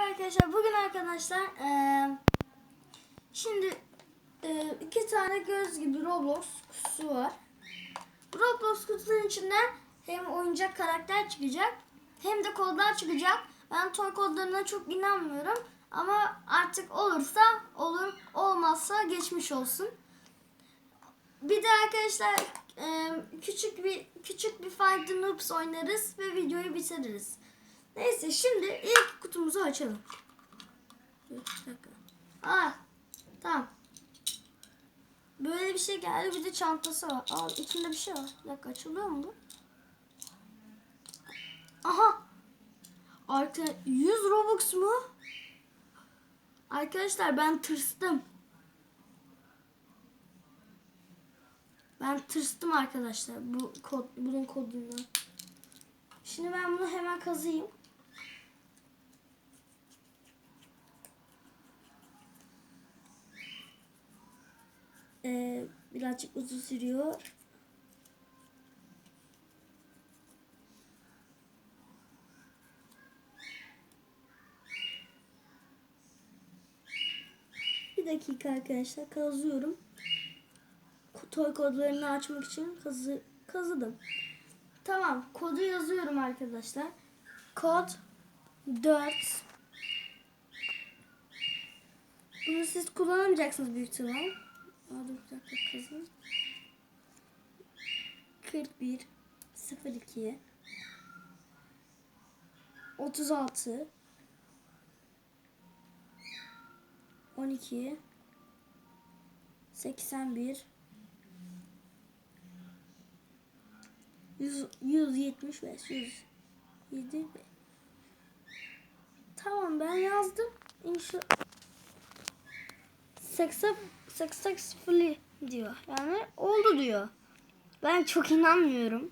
Arkadaşlar bugün arkadaşlar eee, şimdi eee, iki tane göz gibi Roblox kutusu var. Roblox kutusunun içinden hem oyuncak karakter çıkacak hem de kodlar çıkacak. Ben toy kodlarına çok inanmıyorum ama artık olursa olur olmazsa geçmiş olsun. Bir de arkadaşlar eee, küçük bir küçük bir Find Noobs oynarız ve videoyu bitiririz. Neyse şimdi ilk kutumuzu açalım. Bir dakika. Tamam. Böyle bir şey geldi bir de çantası var. Aa, içinde bir şey var. Bir dakika açılıyor mu bu? Aha. Arka 100 Robux mu? Arkadaşlar ben tırstım. Ben tırstım arkadaşlar bu kod bunun kodundan. Şimdi ben bunu hemen kazıyım. Ee, birazcık uzun sürüyor. Bir dakika arkadaşlar kazıyorum. Toy kodlarını açmak için kazı, kazıdım. Tamam kodu yazıyorum arkadaşlar. Kod 4 Bunu siz kullanamayacaksınız büyük ihtimal. Dur bir dakika kızım. 41 02 36 12 81 100, 175 107 Tamam ben yazdım. İnşa Success, successfully diyor. Yani oldu diyor. Ben çok inanmıyorum.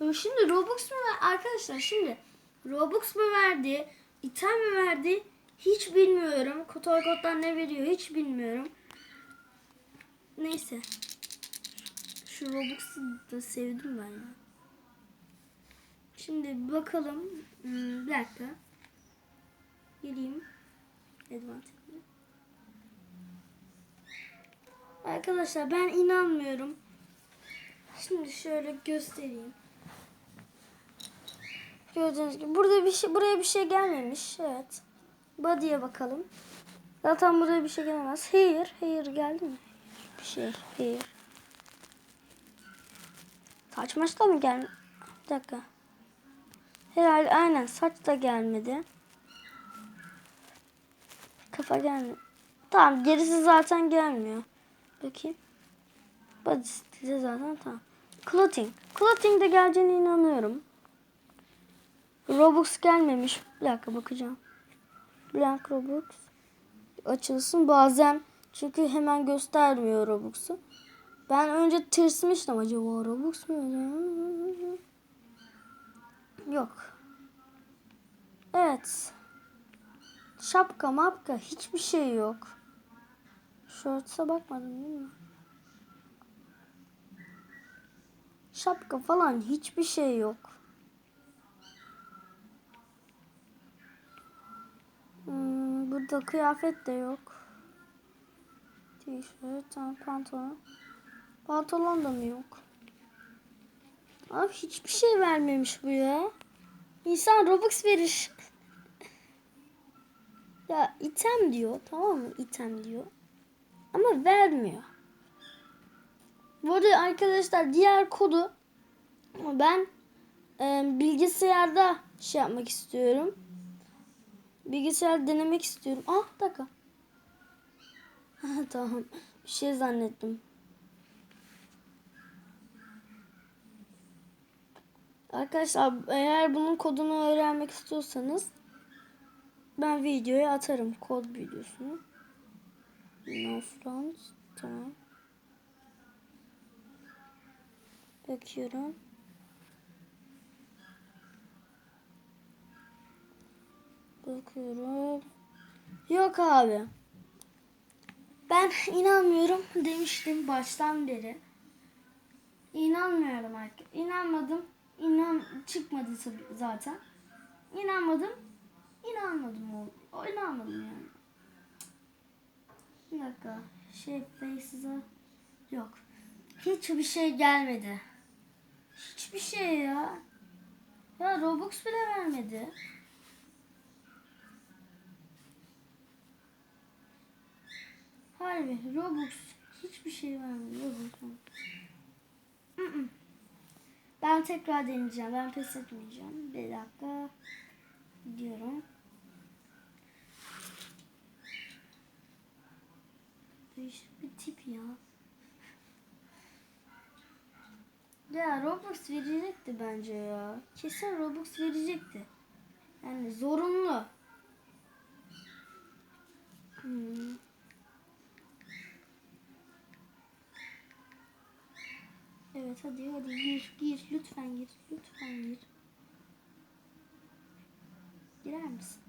Şimdi Robux mu ver? Arkadaşlar şimdi Robux mu verdi? item mi verdi? Hiç bilmiyorum. Toy koddan ne veriyor hiç bilmiyorum. Neyse. Şu Robux'u da sevdim ben ya. Şimdi bakalım. Hmm, bir dakika. Geleyim. Advantage'e. Arkadaşlar ben inanmıyorum. Şimdi şöyle göstereyim. Gördüğünüz gibi burada bir şey buraya bir şey gelmemiş. Evet. Body'ye bakalım. Zaten buraya bir şey gelmez. Here, here geldi mi? Bir şey. Here. Saç maç da mı gelmedi? Bir dakika. Herhalde aynen saç da gelmedi. Kafa gelmiyor. Tamam gerisi zaten gelmiyor. Bakayım. Body stili zaten tamam. Clothing. Clothing de geleceğine inanıyorum. Robux gelmemiş. Bir dakika bakacağım. Blank Robux. Açılsın bazen çünkü hemen göstermiyor Robux'u. Ben önce tırsmıştım acaba Robux mu? Yok. Evet. Şapka mapka hiçbir şey yok. Shorts'a bakmadın değil mi? Şapka falan hiçbir şey yok. Hmm, burada kıyafet de yok. Tişört, pantolon. Pantolon da mı yok? Abi hiçbir şey vermemiş bu ya. İnsan Robux verir. ya item diyor tamam mı? İtem diyor. Ama vermiyor. Bu arada arkadaşlar diğer kodu ben e, bilgisayarda şey yapmak istiyorum. Bilgisayar denemek istiyorum. Ah dakika. tamam. Bir şey zannettim. Arkadaşlar eğer bunun kodunu öğrenmek istiyorsanız ben videoya atarım kod videosunu. No front. Tamam. Bakıyorum. Bakıyorum. Yok abi. Ben inanmıyorum demiştim baştan beri. İnanmıyorum artık. İnanmadım. İnan çıkmadı zaten. İnanmadım. oyunu anladım o. Oyunu anladım yani. Bir dakika. Şey Faces'a yok. Hiçbir şey gelmedi. Hiçbir şey ya. Ya Robux bile vermedi. Harbi Robux hiçbir şey vermedi. Robux. Ben tekrar deneyeceğim. Ben pes etmeyeceğim. Bir dakika. Diyorum. Değişik bir tip ya. Ya Robux verecekti bence ya. Kesin Robux verecekti. Yani zorunlu. Hmm. Evet hadi hadi gir gir lütfen gir lütfen gir. Girer misin?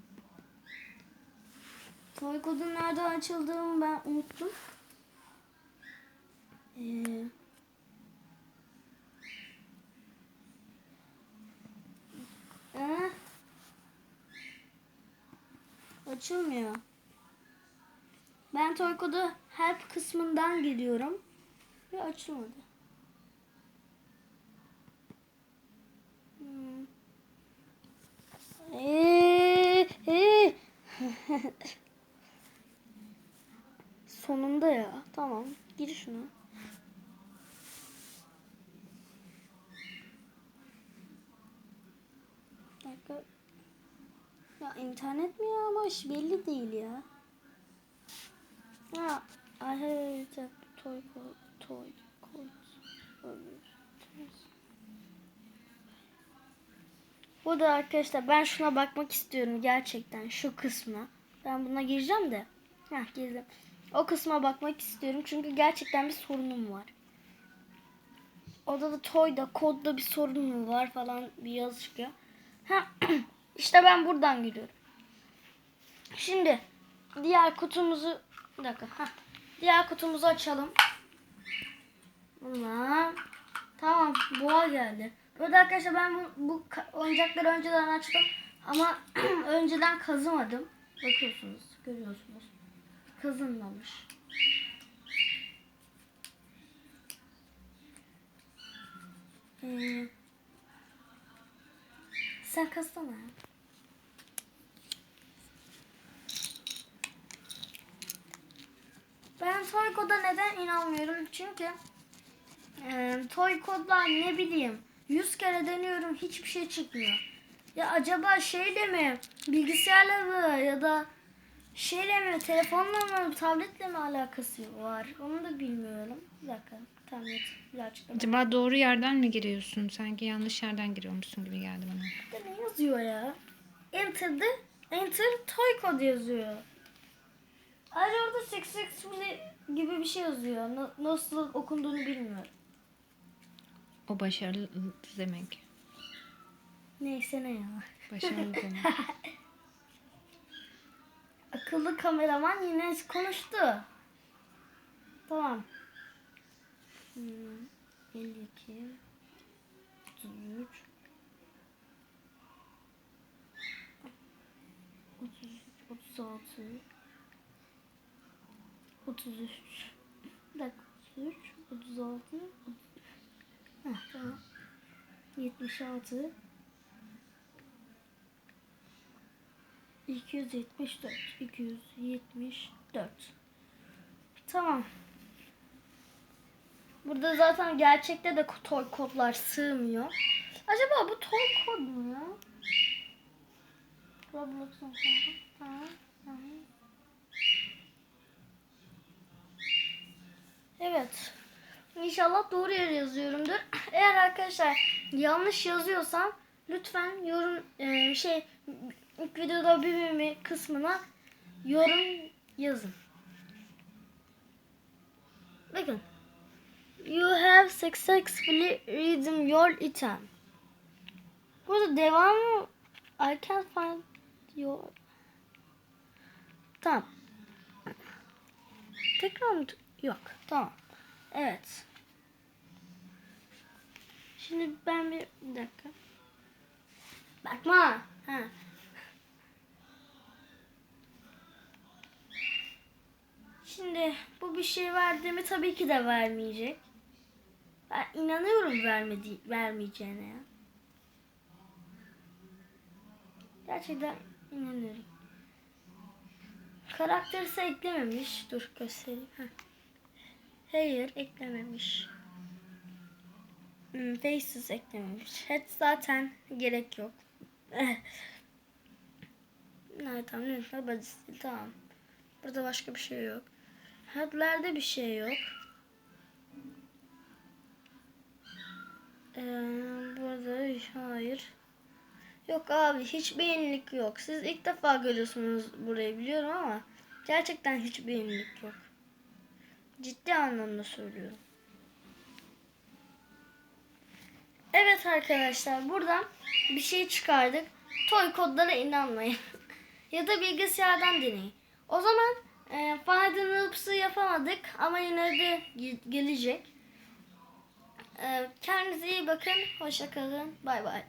Toy kodun nereden açıldığını ben unuttum. Ee, Ee, açılmıyor. Ben toy kodu help kısmından geliyorum ve açılmadı. Hmm. Ee, ee. Sonunda ya. Tamam. Gir şuna. Ya internet mi ya ama iş belli değil ya. Ha, I hate a toy toy. Bu da arkadaşlar ben şuna bakmak istiyorum gerçekten şu kısmına. Ben buna gireceğim de. Heh girdim. O kısma bakmak istiyorum çünkü gerçekten bir sorunum var. Orada da toyda kodda bir sorun mu var falan bir yazı çıkıyor. Ha, işte ben buradan giriyorum. Şimdi diğer kutumuzu bir dakika. Ha, diğer kutumuzu açalım. Ulan. Tamam boğa geldi. Burada arkadaşlar ben bu, bu oyuncakları önceden açtım. Ama önceden kazımadım. Bakıyorsunuz, görüyorsunuz. Kazınmamış. Ee, sen kazsana. Ben Toy Code'a neden inanmıyorum? Çünkü e, Toy Code'lar ne bileyim 100 kere deniyorum hiçbir şey çıkmıyor. Ya acaba şeyle mi bilgisayarla mı ya da şeyle mi telefonla mı tabletle mi alakası var? Onu da bilmiyorum. Bir dakika. Tablet birazcık da Acaba doğru yerden mi giriyorsun? Sanki yanlış yerden giriyormuşsun gibi geldi bana. Burada ne yazıyor ya? Enter the Enter Toy Code yazıyor. Ayrıca orada successfully gibi bir şey yazıyor. Na- Nasıl okunduğunu bilmiyorum. O başarılı demek. Neyse ne ya. Başarılı demek. Akıllı kameraman yine konuştu. Tamam. Hmm, 52 33 33 36 33 Bir dakika 33 36 Heh, tamam. 76 274 274 Tamam. Burada zaten gerçekte de toy kodlar sığmıyor. Acaba bu toy kod mu ya? Roblox'un kodu. Tamam. Evet. İnşallah doğru yere yazıyorumdur. Eğer arkadaşlar yanlış yazıyorsam lütfen yorum e, şey ilk videoda bir mi kısmına yorum yazın. Bakın. You have successfully redeemed your item. Burada devamı I can't find your Tamam. Tekrar mı? Yok. Tamam. Evet. Şimdi ben bir, bir dakika. Bakma. Ha. Şey verdiğimi tabii ki de vermeyecek. Ben inanıyorum vermedi vermeyeceğine ya. Gerçekten inanıyorum. Karakter ise eklememiş. Dur göstereyim. Heh. Hayır eklememiş. Hmm, faces eklememiş. Head zaten gerek yok. Body style tamam. Burada başka bir şey yok. Head'lerde bir şey yok. Ee, burada hayır. Yok abi hiç beğenilik yok. Siz ilk defa görüyorsunuz burayı biliyorum ama gerçekten hiç beğenilik yok. Ciddi anlamda söylüyorum. Evet arkadaşlar buradan bir şey çıkardık. Toy kodlara inanmayın. ya da bilgisayardan deneyin. O zaman e, faydalı yapamadık ama yine de ge- gelecek. E, kendinize iyi bakın. Hoşça kalın. Bay bay.